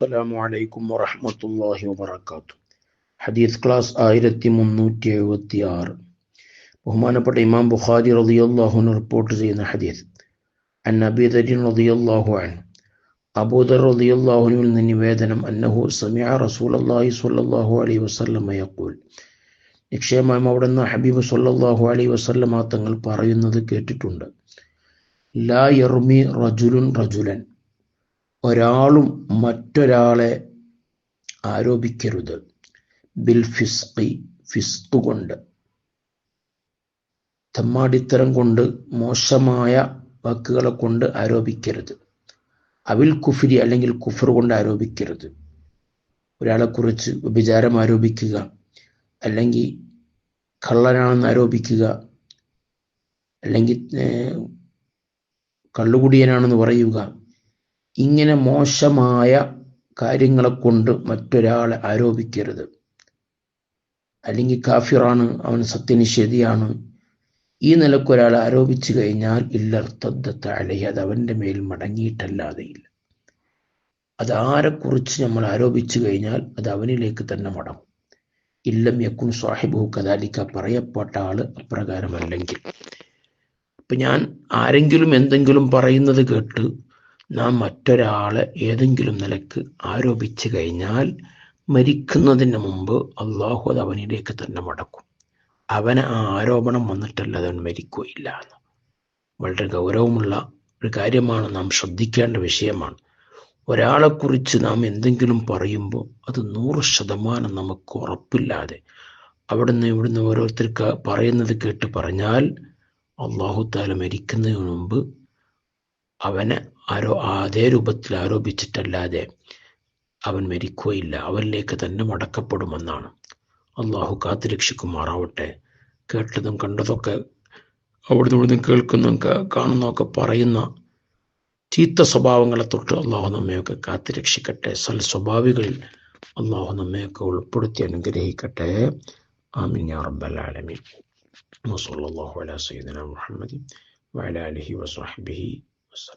അസ്സലാമു വലൈക്കും വറഹമത്തല്ലാഹി വാത്തു ഹദീസ് ക്ലാസ് ആയിരത്തി മുന്നൂറ്റി എഴുപത്തി ആറ് ബഹുമാനപ്പെട്ട ഇമാം ബുഖാരി റളിയല്ലാഹുവിന് റിപ്പോർട്ട് ചെയ്യുന്ന ഹദീസ്. അൻ അബീ ദരീൻ റളിയല്ലാഹു അൻഹു. അബൂദർ റളിയല്ലാഹുവിൽ നിന്ന് നിവേദനം അന്നഹു സമിഅ റസൂലല്ലാഹി സ്വല്ലല്ലാഹു അലൈഹി വസല്ലം യഖൂൽ. നിക്ഷേപമായും അവിടുന്ന് ഹബീബ് സ്വല്ലല്ലാഹു അലൈഹി വസല്ലമ തങ്ങൾ പറയുന്നത് കേട്ടിട്ടുണ്ട്. ലാ യർമി റജുലുൻ റജുലൻ. ഒരാളും മറ്റൊരാളെ ആരോപിക്കരുത്. ബിൽ ഫിസ്ഖി ഫിസ്ക് കൊണ്ട്. തമ്മാടിത്തരം കൊണ്ട് മോശമായ വാക്കുകളെ കൊണ്ട് ആരോപിക്കരുത്. അവിൽ കുഫിരി അല്ലെങ്കിൽ കുഫർ കൊണ്ട് ആരോപിക്കരുത്. ഒരാളെക്കുറിച്ച് വിചാരം ആരോപിക്കുക അല്ലെങ്കിൽ കള്ളനാണെന്ന് ആരോപിക്കുക അല്ലെങ്കിൽ കള്ളുകുടിയനാണെന്ന് പറയുക ഇങ്ങനെ മോശമായ കാര്യങ്ങളെ കൊണ്ട് മറ്റൊരാളെ ആരോപിക്കരുത്. അല്ലെങ്കിൽ കാഫിറാണ് അവൻ സത്യനിഷേധിയാണ് ഈ നിലയ്ക്ക് ഒരാൾ ആരോപിച്ചു കഴിഞ്ഞാൽ ഇല്ലർത്തദ്ദത്ത് അലഹി അത് അവന്റെ മേൽ മടങ്ങിയിട്ടല്ലാതെ ഇല്ല. അത് ആരെക്കുറിച്ച് നമ്മൾ ആരോപിച്ചു കഴിഞ്ഞാൽ അത് അവനിലേക്ക് തന്നെ മടങ്ങും. ഇല്ലം യക്കുൻ സാഹിബു കദാലിക്ക പറയപ്പെട്ട ആൾ അപ്രകാരമല്ലെങ്കിൽ. അപ്പൊ ഞാൻ ആരെങ്കിലും എന്തെങ്കിലും പറയുന്നത് കേട്ട് നാം മറ്റൊരാളെ ഏതെങ്കിലും നിലയ്ക്ക് ആരോപിച്ചു കഴിഞ്ഞാൽ മരിക്കുന്നതിന് മുമ്പ് അള്ളാഹു അത് അവനിലേക്ക് തന്നെ മടക്കും. അവന് ആ ആരോപണം വന്നിട്ടല്ല അവൻ മരിക്കുകയില്ല എന്ന്. വളരെ ഗൗരവമുള്ള ഒരു കാര്യമാണ് നാം ശ്രദ്ധിക്കേണ്ട വിഷയമാണ്. ഒരാളെക്കുറിച്ച് നാം എന്തെങ്കിലും പറയുമ്പോൾ അത് നൂറ് ശതമാനം നമുക്ക് ഉറപ്പില്ലാതെ അവിടുന്ന് ഇവിടുന്ന് ഓരോരുത്തർക്ക് പറയുന്നത് കേട്ട് പറഞ്ഞാൽ അള്ളാഹു താല മരിക്കുന്നതിന് മുമ്പ് അവനെ ആരോ അതേ രൂപത്തിൽ ആരോപിച്ചിട്ടല്ലാതെ അവൻ മരിക്കുകയില്ല. അവനിലേക്ക് തന്നെ മടക്കപ്പെടുമെന്നാണ്. അള്ളാഹു കാത്തുരക്ഷിക്കുമാറാവട്ടെ കേട്ടതും കണ്ടതൊക്കെ അവിടുന്ന് ഇവിടുന്ന് കേൾക്കുന്നതും കാണുന്നതൊക്കെ പറയുന്ന ചീത്ത സ്വഭാവങ്ങളെ തൊട്ട് അള്ളാഹു നമ്മയൊക്കെ കാത്തുരക്ഷിക്കട്ടെ സൽ സ്വഭാവികളിൽ അള്ളാഹു നമ്മയൊക്കെ ഉൾപ്പെടുത്തി അനുഗ്രഹിക്കട്ടെ. ആമിൻ യാ റബ്ബൽ ആലമീൻ. അലാ സയ്യിദിന മുഹമ്മദ് വഅലാ അലിഹി വസഹ്ബിഹി was